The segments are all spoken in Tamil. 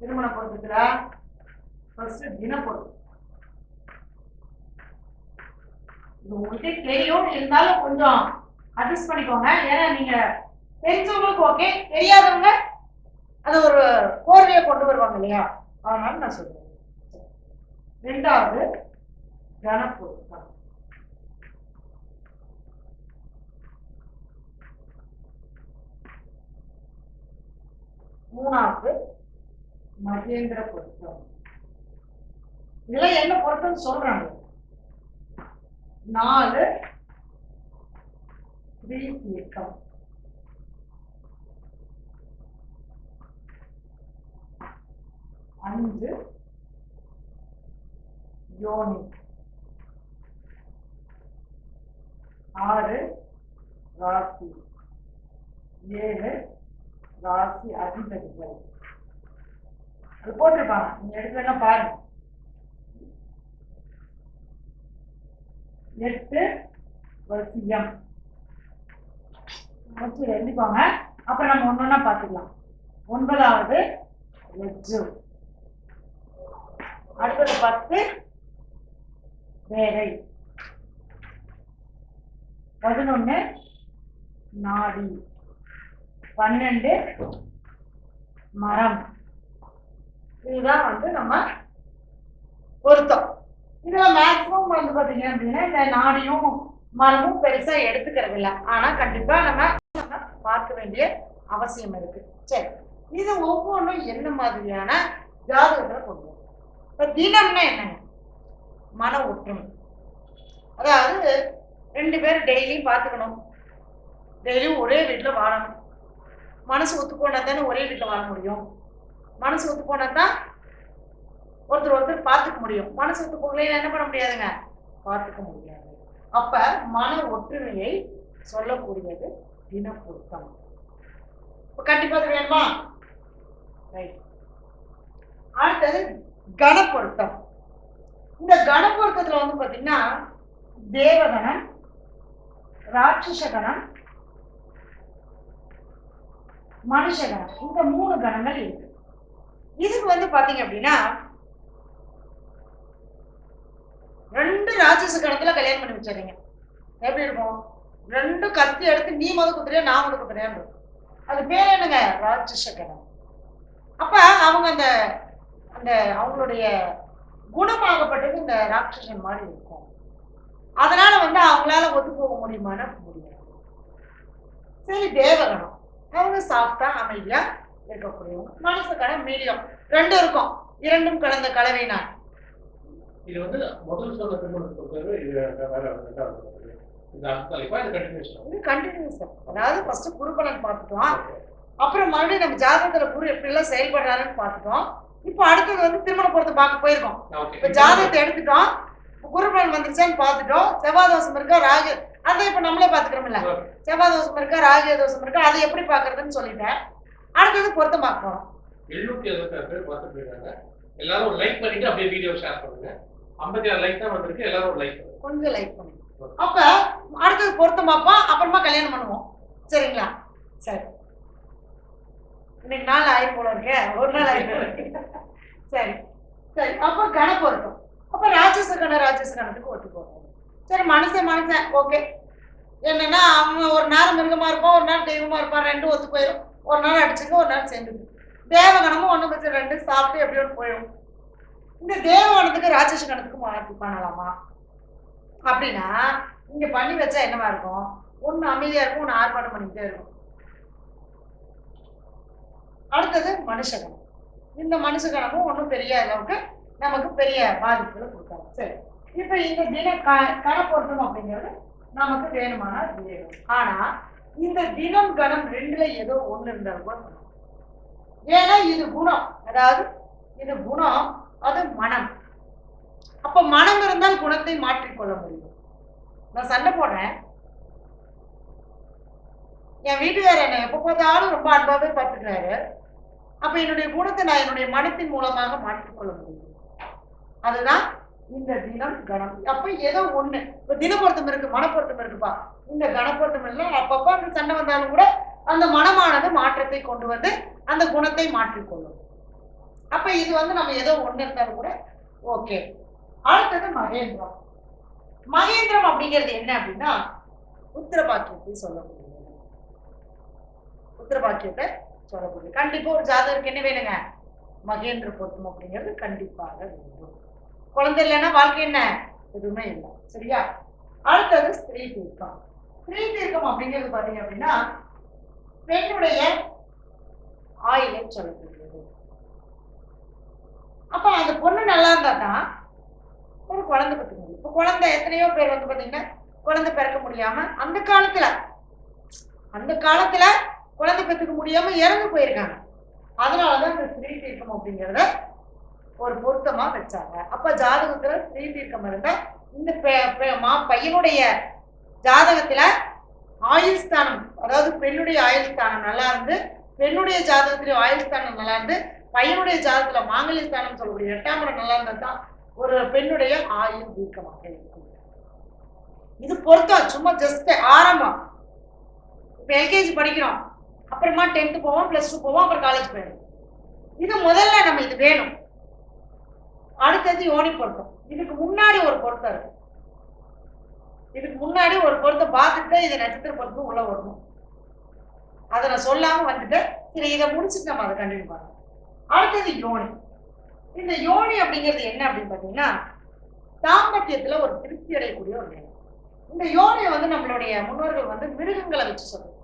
திருமண பொருத்தத்துல ஃபர்ஸ்ட் தினப்பொருள் இது உங்களுக்கு தெரியும் இருந்தாலும் கொஞ்சம் அட்ஜஸ்ட் பண்ணிக்கோங்க. ஏன்னா நீங்க தெரிஞ்சவங்களுக்கு ஓகே தெரியாதவங்க அது ஒரு கோர்வையை கொண்டு வருவாங்க இல்லையா? அதனால நான் சொல்றேன். ரெண்டாவது கனப்பொருத்தம் மூணாவது மகேந்திர பொருத்தம். இதெல்லாம் என்ன பொருத்தம் சொல்றாங்க? நாலு ஸ்ரீ தீர்க்கம் அஞ்சு யோனி. ஆறு ராசி. ஏழு ராசி அதிபதிகள். அது போட்டிருப்பாங்க நீங்க எடுத்து பாருங்க எட்டு வசியம் வச்சு எழுதிக்கோங்க. அப்புறம் நம்ம ஒன்னொன்னா பார்த்துக்கலாம் ஒன்பதாவது லெஜ்ஜு அடுத்தது பத்து வேலை. பதினொன்னு நாடி. பன்னெண்டு மரம். இதுதான் வந்து நம்ம பொருத்தம். இதுல மேக்ஸிமம் வந்து பாத்தீங்க அப்படின்னா இந்த நாடியும் மரமும் பெருசா எடுத்துக்கிறது இல்லை. ஆனா கண்டிப்பா நம்ம நம்ம பார்க்க வேண்டிய அவசியம் இருக்கு. சரி. இது ஒவ்வொன்றும் என்ன மாதிரியான ஜாதகத்தை கொண்டு வரும். இப்ப தினம்னா என்னங்க? மன ஒற்றுமை. அதாவது ரெண்டு பேரும் டெய்லியும் பார்த்துக்கணும். டெய்லியும் ஒரே வீட்டில் வாழணும். மனசு ஒத்துக்கொண்டா தானே ஒரே வீட்டில் வாழ முடியும். மனசு ஒத்து போனா தான் ஒருத்தர் ஒருத்தர் பார்த்துக்க முடியும். மனசு ஒத்து போகலைன்னா என்ன பண்ண முடியாதுங்க? பார்த்துக்க முடியாது. அப்ப மன ஒற்றுமையை சொல்லக்கூடியது தினப்பொருத்தம். கண்டிப்பா வேணுமா? ரைட் அடுத்தது கணப்பொருத்தம் இந்த கணப்பொருத்தத்துல வந்து பாத்தீங்கன்னா தேவகணம் ராட்சசகணம் மனுஷகணம். இந்த மூணு கணங்கள் இருக்கு. இதுக்கு வந்து பாத்தீங்க அப்படின்னா ரெண்டு ராட்சச கணத்துல கல்யாணம் பண்ணி வச்சிடுறீங்க. எப்படி இருக்கும்? ரெண்டு கத்தி எடுத்து நீ மது குத்துறியா நான் மது குத்துறேன் அது பேர் என்னங்க? ராட்சச கணம். அப்ப அவங்க அந்த அந்த அவங்களுடைய குணமாகப்பட்டது இந்த ராட்சசன் மாதிரி இருக்கும். அதனால வந்து அவங்களால ஒத்து போக முடியுமானா முடியாது. சரி தேவகணம். அவங்க சாப்பிட்டா அமைதியா இருக்கக்கூடியவங்க. மனசுக்கான மீடியம். ரெண்டும் இருக்கும். இரண்டும் கலந்த கலவைனா இது வந்து முதல் சொன்ன கண்டினியூஸ் அதாவது ஃபர்ஸ்ட் குருபலன் பார்த்துட்டோம். அப்புறம் மறுபடியும் நம்ம ஜாதகத்துல குரு எப்படிலாம் செயல்படுறாருன்னு பார்த்துட்டோம். இப்போ அடுத்தது வந்து திருமண பொருத்தம் பார்க்க போயிருக்கோம். இப்போ ஜாதகத்தை எடுத்துட்டோம். குருபலன் வந்துருச்சான்னு பார்த்துட்டோம். செவ்வாய் தோஷம் இருக்கா? ராகு. அதை இப்போ நம்மளே பார்த்துக்கிறோம்ல. செவ்வாய் தோஷம் இருக்கா? ராகு தோஷம் இருக்கா? அதை எப்படி பார்க்கறதுன்னு சொல்லிட்டேன். அடுத்தது பொருத்தம் பார்க்க போறோம் எழுநூத்தி எழுபத்தாறு பேர் பார்த்துட்டு இருக்காங்க எல்லாரும் லைக் பண்ணிட்டு அப்படியே வீடியோ ஷேர் பண்ணுங்க. ஐம்பத்தி ஆறு லைக் தான் வந்திருக்கு. எல்லாரும் ஒரு லைக் பண்ணுங்க. கொஞ்சம் லைக் பண்ணுங்க. அப்ப அடுத்தது பொருத்தம் பார்ப்போம். அப்புறமா கல்யாணம் பண்ணுவோம். சரிங்களா? சரி. இன்னைக்கு நாள் ஆயிரம் போல இருக்கே. ஒரு நாள் ஆயிரம். சரி. சரி. அப்போ கண பொருத்தம். அப்ப ராட்சச கண ராட்சச கணத்துக்கு ஒத்து போகும். சரி மனுஷன் மனுஷன். ஓகே. என்னன்னா அவன் ஒரு நேரம் மிருகமா இருப்பான் ஒரு நாள் தெய்வமா இருப்பான். ரெண்டும் ஒத்து போயிடும் ஒரு நாள் அடிச்சுங்க ஒரு நாள் சேர்ந்துக்கு தேவகணமும் ஒன்று பட்சம் ரெண்டு சாப்பிட்டு எப்படியோ போயிடும். இந்த தேவகணத்துக்கு ராட்சச கணத்துக்கு மாற்றி பண்ணலாமா அப்படின்னா இங்கே பண்ணி வச்சா என்னவா இருக்கும்? ஒன்று அமைதியாக இருக்கும் ஒன்று ஆர்ப்பாட்டம் பண்ணிக்கிட்டே இருக்கும். அடுத்தது மனுஷகணம் இந்த மனுஷகணமும் ஒன்றும் பெரிய அளவுக்கு நமக்கு பெரிய பாதிப்புகளை கொடுக்காது. சரி. இப்போ இந்த தின க கணப்பொருத்தம் அப்படிங்கிறது நமக்கு வேணுமானால் வேணும். ஆனால் இந்த தினம் கணம் ரெண்டுல ஏதோ ஒண்ணு இருந்தாலும் கூட ஏன்னா இது குணம். அதாவது இது குணம் அது மனம். அப்ப மனம் இருந்தால் குணத்தை மாற்றிக்கொள்ள முடியும். நான் சண்டை போடுறேன். என் வீட்டுக்காரர் என்னை எப்போ பார்த்தாலும் ரொம்ப அன்பாவே பார்த்துக்கிறாரு. அப்ப என்னுடைய குணத்தை நான் என்னுடைய மனத்தின் மூலமாக மாற்றிக்கொள்ள முடியும். அதுதான் இந்த தினம் கணம். அப்ப ஏதோ ஒண்ணு. இப்ப தினப்பொருத்தம் இருக்கு மனப்பொருத்தம் இருக்குப்பா. இந்த கணப்பட்டம் எல்லாம் அப்பப்போ அந்த சண்டை வந்தாலும் கூட அந்த மனமானது மாற்றத்தை கொண்டு வந்து அந்த குணத்தை மாற்றிக்கொள்ளும். அப்ப இது வந்து நம்ம ஏதோ ஒண்ணு இருந்தாலும் கூட ஓகே. அடுத்தது மகேந்திரம். மகேந்திரம் அப்படிங்கிறது என்ன அப்படின்னா உத்தரபாக்கியத்தை சொல்லக்கூடியது உத்தரபாக்கியத்தை சொல்லக்கூடியது கண்டிப்பா ஒரு ஜாதகருக்கு என்ன வேணுங்க? மகேந்திர பொருத்தம் அப்படிங்கிறது கண்டிப்பாக வேண்டும். குழந்தை இல்லைன்னா வாழ்க்கை என்ன? எதுவுமே இல்லை. சரியா? அடுத்தது ஸ்திரீ தீர்க்கம் ஸ்திரீ தீர்க்கம் அப்படிங்கிறது பார்த்தீங்க அப்படின்னா பெண்ணுடைய ஆயிலை சொல்லப்படுகிறது. அப்ப அந்த பொண்ணு நல்லா இருந்தா தான் ஒரு குழந்தை பெற்றுக்க இப்போ குழந்தை எத்தனையோ பேர் வந்து பார்த்தீங்கன்னா குழந்தை பிறக்க முடியாம அந்த காலத்துல அந்த காலத்துல குழந்தை பெற்றுக்க முடியாம இறந்து போயிருக்காங்க. அதனாலதான் இந்த ஸ்ரீ தீர்க்கம் அப்படிங்கிறத ஒரு பொருத்தமா வச்சாங்க. அப்ப ஜாதகத்துல ஸ்ரீ தீர்க்கம் இருந்தா இந்த பெ- மா பையனுடைய ஜாதகத்துல ஆயுள் ஸ்தானம் அதாவது பெண்ணுடைய ஆயுள் ஸ்தானம் நல்லா இருந்து பெண்ணுடைய ஜாதகத்துல ஆயுள் ஸ்தானம் நல்லா இருந்து பையனுடைய ஜாதகத்துல மாங்கல்ய ஸ்தானம் சொல்லக்கூடிய எட்டாம் இடம் நல்லா இருந்தா தான் ஒரு பெண்ணுடைய ஆயுள் தீர்க்கமாக இருக்கும். இது பொருத்தம் சும்மா ஜஸ்ட் ஆரம்பம். இப்ப எல்கேஜி படிக்கிறோம். அப்புறமா டென்த்து போவோம் பிளஸ் டூ போவோம் அப்புறம் காலேஜ் போயிடும். இது முதல்ல நம்ம இது வேணும். அடுத்தது யோனி பொருத்தம். இதுக்கு முன்னாடி ஒரு பொருத்தம் இருக்கு. இதுக்கு முன்னாடி ஒரு பொருத்தை பார்த்துட்டு தான் இது நட்சத்திர பொருத்தம் உள்ள வரணும் அதை நான் சொல்லாம வந்துட்டு சரி இதை முடிச்சுட்டு நம்ம அதை கண்டினியூ பண்ணணும். அடுத்தது யோனி. இந்த யோனி அப்படிங்கிறது என்ன அப்படின்னு பார்த்தீங்கன்னா தாம்பத்தியத்துல ஒரு திருப்தி அடையக்கூடிய ஒரு நிலை. இந்த யோனியை வந்து நம்மளுடைய முன்னோர்கள் வந்து மிருகங்களை வச்சு சொல்லுவாங்க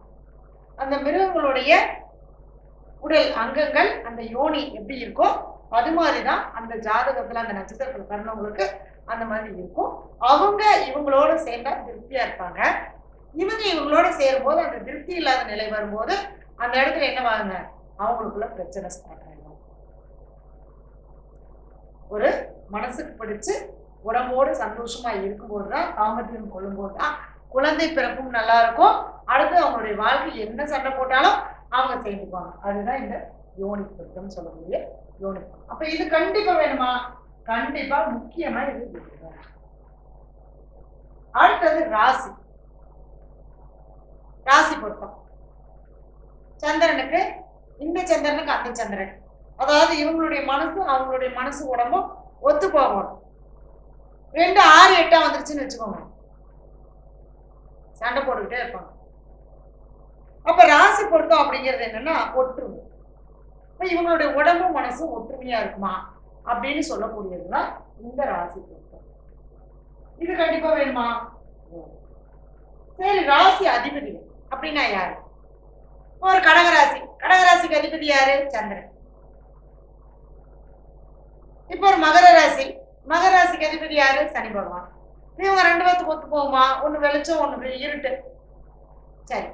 அந்த மிருகங்களுடைய உடல் அங்கங்கள் அந்த யோனி எப்படி இருக்கோ அது மாதிரி தான் அந்த ஜாதகத்துல அந்த நட்சத்திரத்தில் பிறந்தவங்களுக்கு அந்த மாதிரி இருக்கும். அவங்க இவங்களோட சேர்ந்தா திருப்தியா இருப்பாங்க. இவங்க இவங்களோட சேரும்போது அந்த திருப்தி இல்லாத நிலை வரும்போது அந்த இடத்துல என்னவாங்க அவங்களுக்குள்ள பிரச்சனை ஸ்டார்ட் ஆயிடும். ஒரு மனசுக்கு பிடிச்சு உடம்போடு சந்தோஷமா இருக்கும்போது தான் தாம்பத்தியம் கொள்ளும்போது தான் குழந்தை பிறப்பும் நல்லா இருக்கும். அடுத்து அவங்களுடைய வாழ்க்கை என்ன சண்டை போட்டாலும் அவங்க சேர்ந்துக்குவாங்க. அதுதான் இந்த யோனி பொருத்தம் சொல்லக்கூடிய யோனி அப்ப இது கண்டிப்பா வேணுமா? கண்டிப்பா முக்கியமா இது அடுத்தது ராசி. ராசி பொருத்தம். சந்திரனுக்கு இந்த சந்திரனுக்கு அந்த சந்திரன். அதாவது இவங்களுடைய மனசு அவங்களுடைய மனசு உடம்பும் ஒத்து போகணும். ரெண்டு ஆறு எட்டா வந்துருச்சுன்னு வச்சுக்கோங்க. சண்டை போட்டுக்கிட்டே இருப்பாங்க. அப்ப ராசி பொருத்தம் அப்படிங்கிறது என்னன்னா ஒற்றுமை. இப்ப இவங்களுடைய உடம்பும் மனசும் ஒற்றுமையா இருக்குமா? அப்படின்னு சொல்லக்கூடியதுதான் இந்த ராசி பொருத்தம். இது கண்டிப்பா வேணுமா? சரி ராசி அதிபதி. அப்படின்னா யாரு? ஒரு கடகராசி. கடகராசிக்கு அதிபதி யாரு? சந்திரன். இப்போ ஒரு மகர ராசி. மகர ராசிக்கு அதிபதி யாரு? சனி பகவான். இவங்க ரெண்டு பேர்த்துக்கு ஒத்து போகுமா? ஒன்று வெளிச்சம் ஒன்று இருட்டு. சரி.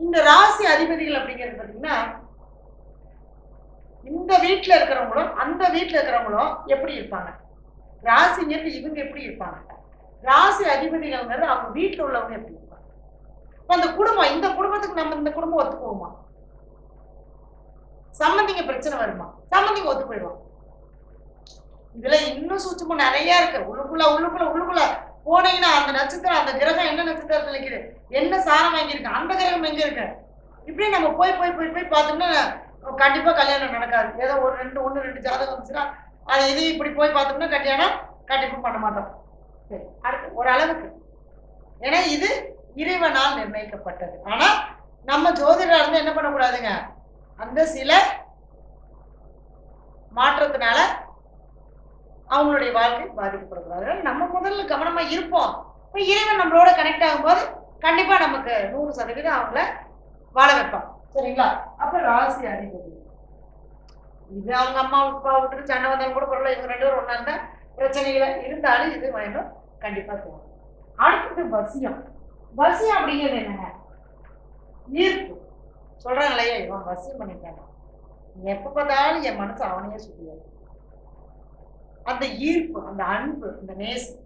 இந்த ராசி அதிபதிகள் அப்படிங்கிறது பார்த்தீங்கன்னா இந்த வீட்டில் இருக்கிறவங்களும் அந்த வீட்டில் இருக்கிறவங்களும் எப்படி இருப்பாங்க? ராசிங்கிறது இவங்க எப்படி இருப்பாங்க? ராசி அதிபதிகள்ங்கிறது அவங்க வீட்டில் உள்ளவங்க எப்படி இருப்பாங்க? அந்த குடும்பம் இந்த குடும்பத்துக்கு நம்ம இந்த குடும்பம் ஒத்து போகுமா சம்மந்திங்க பிரச்சனை வருமா? சம்பந்திங்க ஒத்து போயிடுவோம் இதுல இன்னும் சூட்சமும் நிறைய இருக்கு. உள்ளுக்குள்ள உள்ளுக்குள்ள உள்ளுக்குள்ள. போனீங்கன்னா அந்த நட்சத்திரம் அந்த கிரகம் என்ன நட்சத்திரத்துல நிற்குது என்ன சாரம் வாங்கியிருக்கு அந்த கிரகம் எங்க இருக்கு? இப்படி நம்ம போய் போய் போய் போய் பார்த்தோம்னா கண்டிப்பா கல்யாணம் நடக்காது. ஏதோ ஒரு ரெண்டு ஒன்று ரெண்டு ஜாதகம் வந்துச்சுன்னா அது இது இப்படி போய் பார்த்தோம்னா கட்டியானா கண்டிப்பா பண்ண மாட்டோம். சரி அடுத்து ஒரு அளவுக்கு. ஏன்னா இது இறைவனால் நிர்ணயிக்கப்பட்டது. ஆனால் நம்ம ஜோதிடர் வந்து என்ன பண்ணக்கூடாதுங்க? அந்த சில மாற்றத்தினால அவங்களுடைய வாழ்க்கை பாதிக்கப்படக்கூடாது. அதனால நம்ம முதல்ல கவனமாக இருப்போம். இப்போ இறைவன் நம்மளோட கனெக்ட் ஆகும்போது கண்டிப்பாக நமக்கு நூறு சதவீதம் அவங்கள வாழ வைப்பான். சரிங்களா? அப்போ ராசி அதிபதி. இது அவங்க அம்மா அப்பா விட்டுட்டு சண்டை வந்தாலும் கூட பரவாயில்ல இவங்க ரெண்டு பேரும் ஒன்றா இருந்தால் பிரச்சனைகளை இருந்தாலும் இது வேணும் கண்டிப்பாக தோணும் அடுத்தது வசியம். வசியம் அப்படிங்கிறது என்னங்க? ஈர்ப்பு. சொல்றாங்களே இவன் வசியம் பண்ணிட்டாங்க எப்போ பார்த்தாலும் என் மனசு அவனையே சுற்றியாது அந்த ஈர்ப்பு அந்த அன்பு அந்த நேசம்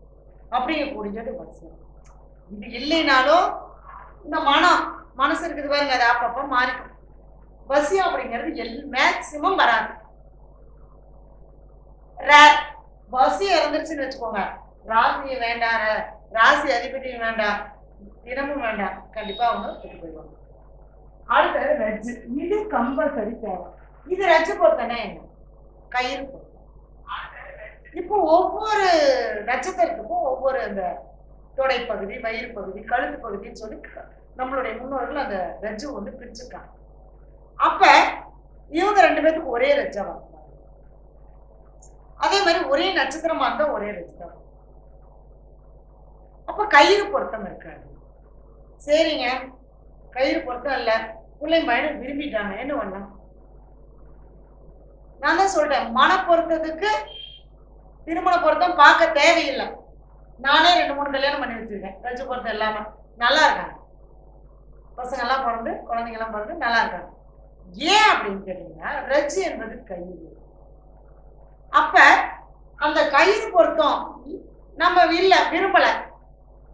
அப்படிங்கக்கூடியது வசியம். இது இல்லைனாலும் இந்த மனம் மனசு இருக்குது பாருங்க அது அப்பப்போ மாறிக்கும். வசியம் அப்படிங்கிறது எல் மேக்சிமம் வராது. ரேர் வசியம் இறந்துருச்சுன்னு வச்சுக்கோங்க. ராசி வேண்டாம் ராசி அதிபதியும் வேண்டாம். தினமும் வேண்டாம். கண்டிப்பா அவங்க விட்டு போயிடுவாங்க. அடுத்தது ரஜ்ஜு. இது கம்பல்சரி தேவை. இது ரஜ்ஜு பொறுத்தனே என்ன? கயிறு இப்போ ஒவ்வொரு நட்சத்திரத்துக்கும் ஒவ்வொரு அந்த தொடைப்பகுதி வயிறு பகுதி கழுத்து பகுதின்னு சொல்லி நம்மளுடைய முன்னோர்கள் அந்த ரஜ்ஜு வந்து பிரிச்சுக்காங்க அப்ப இவங்க ரெண்டு பேத்துக்கும் ஒரே ரஜ்ஜா அதே மாதிரி ஒரே நட்சத்திரமா இருந்தா ஒரே ரஜ்ஜு அப்ப கயிறு பொருத்தம் இருக்காது. சரிங்க. கயிறு பொருத்தம் இல்ல. பிள்ளை பையனை விரும்பிட்டாங்க. என்ன பண்ணலாம் நான் தான் சொல்றேன். மன பொருத்தத்துக்கு திருமண பொருத்தம் பார்க்க தேவையில்லை. நானே ரெண்டு மூணு கல்யாணம் பண்ணி வச்சிருக்கேன். ரஜு பொருத்தம் இல்லாம. நல்லா இருக்காங்க. பசங்க எல்லாம் பிறந்து குழந்தைங்க எல்லாம் பிறந்து நல்லா இருக்காங்க. ஏன் அப்படின்னு கேட்டீங்கன்னா ரஜ் என்பது கயிறு. அப்ப அந்த கயிறு பொருத்தம் நம்ம இல்ல விரும்பல.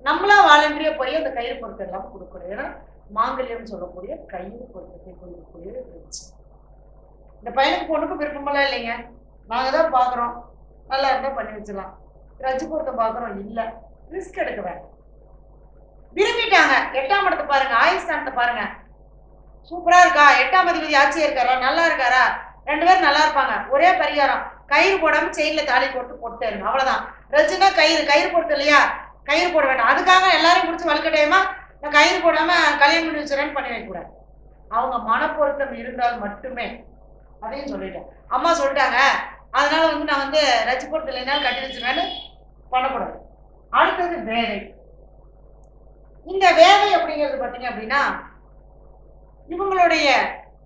நம்மளா வாலண்டரியா போய் அந்த கயிறு பொருத்தம் எல்லாம் கொடுக்கணும். ஏன்னா மாங்கல்யம் சொல்லக்கூடிய கயிறு பொருத்தத்தை கொடுக்கக்கூடிய ரஜ். இந்த பையனுக்கு பொண்ணுக்கு விருப்பமெல்லாம் இல்லைங்க. நாங்க தான் பாக்குறோம். நல்லா இருந்தா பண்ணி வச்சிடலாம். ரஜ் பொருத்தம் பாக்குறோம். இல்ல. ரிஸ்க் எடுக்க வேண்டாம். விரும்பிட்டாங்க. எட்டாம் இடத்தை பாருங்க. ஆயுஸ்தானத்தை பாருங்க. சூப்பரா இருக்கா? எட்டாம் அதிபதி ஆட்சியா இருக்காரா? நல்லா இருக்காரா? ரெண்டு பேரும் நல்லா இருப்பாங்க. ஒரே பரிகாரம். கயிறு போடாம செயின்ல தாலி போட்டு போட்டு இருங்க அவ்வளவுதான். ரஜினா கயிறு கயிறு போட்டு இல்லையா? கயிறு போட வேண்டாம். அதுக்காக எல்லாரையும் முடிச்சு வலுக்கட்டாயமா நான் கயிறு போடாம கல்யாணம் பண்ணி வச்சுறேன்னு பண்ணி வைக்கக்கூடாது அவங்க மனப்பொருத்தம் இருந்தால் மட்டுமே. அதையும் சொல்லிட்டேன். அம்மா சொல்லிட்டாங்க. அதனால வந்து நான் வந்து ரஜி போட்டு இல்லைனாலும் கட்டி வச்சுருவேன்னு பண்ணக்கூடாது. அடுத்தது வேலை. இந்த வேலை அப்படிங்கிறது பார்த்தீங்க அப்படின்னா இவங்களுடைய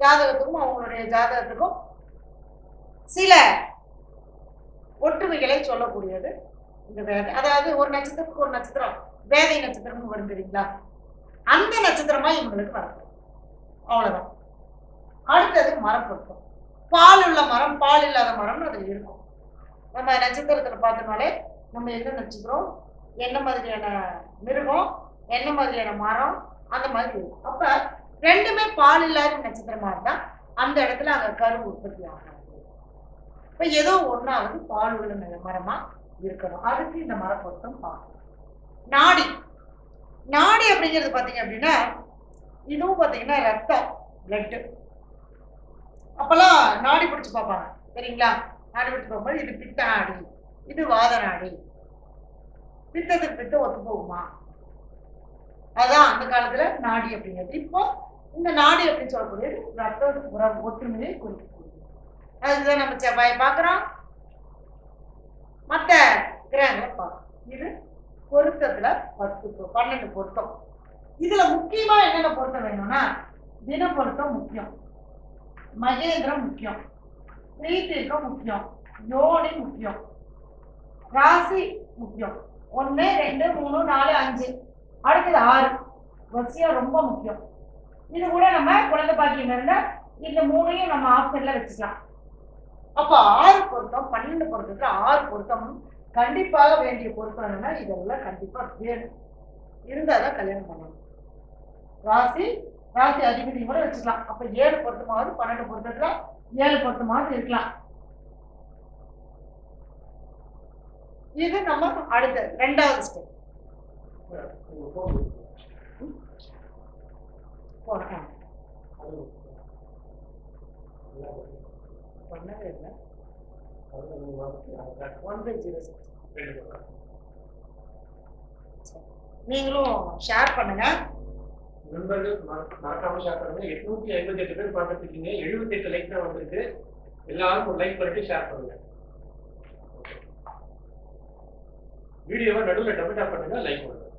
ஜாதகத்துக்கும் அவங்களுடைய ஜாதகத்துக்கும் சில ஒற்றுமைகளை சொல்லக்கூடியது இந்த வேதை அதாவது ஒரு நட்சத்திரத்துக்கு ஒரு நட்சத்திரம் வேதை நட்சத்திரம்னு வரும் தெரியுங்களா? அந்த நட்சத்திரமா இவங்களுக்கு வரணும் அவ்வளவுதான். அடுத்தது மரம் இருக்கும் பால் உள்ள மரம் பால் இல்லாத மரம்னு அது இருக்கும். நம்ம நட்சத்திரத்துல பார்த்தோம்னாலே நம்ம என்ன நட்சத்திரம் என்ன மாதிரியான மிருகம் என்ன மாதிரியான மரம் அந்த மாதிரி இருக்கும். அப்ப ரெண்டுமே பால் இல்லாத நட்சத்திரமா இருந்தா அந்த இடத்துல அங்க கரு உற்பத்தி ஆகாது இப்ப ஏதோ ஒண்ணாவது பால் உள்ள மரமா இருக்கணும். அதுக்கு இந்த மரப்பொருத்தம் பார்க்கணும் நாடி. நாடி அப்படிங்கிறது பாத்தீங்க அப்படின்னா இதுவும் பாத்தீங்கன்னா ரத்தம் பிளட்டு அப்பெல்லாம் நாடி பிடிச்சு பார்ப்பாங்க. சரிங்களா? நாடி பிடிச்சு பார்க்கும்போது இது பித்த நாடி இது வாத நாடி. பித்தத்துக்கு பித்த ஒத்து போகுமா? அதான் அந்த காலத்துல நாடி அப்படிங்கிறது. இப்போ இந்த நாடி அப்படின்னு சொல்லக்கூடியது ரத்த உறவு ஒற்றுமையை குறிக்கக்கூடியது அதுதான் நம்ம செவ்வாயை பார்க்குறோம். மற்ற கிரகங்களை பார்க்குறோம். இது பொருத்தத்துல பத்து பன்னெண்டு பொருத்தம். இதுல முக்கியமா என்னென்ன பொருத்தம் வேணும்னா தின பொருத்தம் முக்கியம். மகேந்திரம் முக்கியம். பிரீத்திருக்கம் முக்கியம். யோனி முக்கியம். ராசி முக்கியம். ஒன்று ரெண்டு மூணு நாலு அஞ்சு. அடுத்தது ஆறு. வரிசையா ரொம்ப முக்கியம். இது கூட நம்ம குழந்தை பாக்கியம் இருந்தா இந்த மூணையும் நம்ம ஆப்ஷன்ல வச்சுக்கலாம். அப்போ ஆறு பொருத்தம் பன்னெண்டு பொருத்தத்துல ஆறு பொருத்தம் கண்டிப்பாக வேண்டிய பொருத்தம் என்னன்னா இதெல்லாம் கண்டிப்பா வேணும். இருந்தாதான் கல்யாணம் பண்ணணும். ராசி ராசி அதிபதி கூட வச்சுக்கலாம். அப்ப ஏழு பொருத்தமாவது பன்னெண்டு பொருத்தத்துல ஏழு பொருத்தமாவது இருக்கலாம். இது நம்ம அடுத்த ரெண்டாவது ஸ்டெப் உங்க phone இருக்கு. போனோம் அது நல்லா இருக்கு. பண்ணவே இல்லை அது நீங்க வந்து அதை ஒன் பை ஜீரோ சிக்ஸ் நீங்களும் ஷேர் பண்ணுங்க. நண்பர்கள் மறக்காம ஷேர் பண்ணுங்க. எட்நூத்தி ஐம்பத்தி எட்டு பேர் பார்த்துட்டு இருக்கீங்க எழுபத்தி எட்டு லைக் தான் வந்திருக்கு. எல்லாரும் ஒரு லைக் பண்ணிட்டு ஷேர் பண்ணுங்க. வீடியோவை நடுவில் டபுள் டாப் பண்ணுங்க லைக் பண்ணுங்க.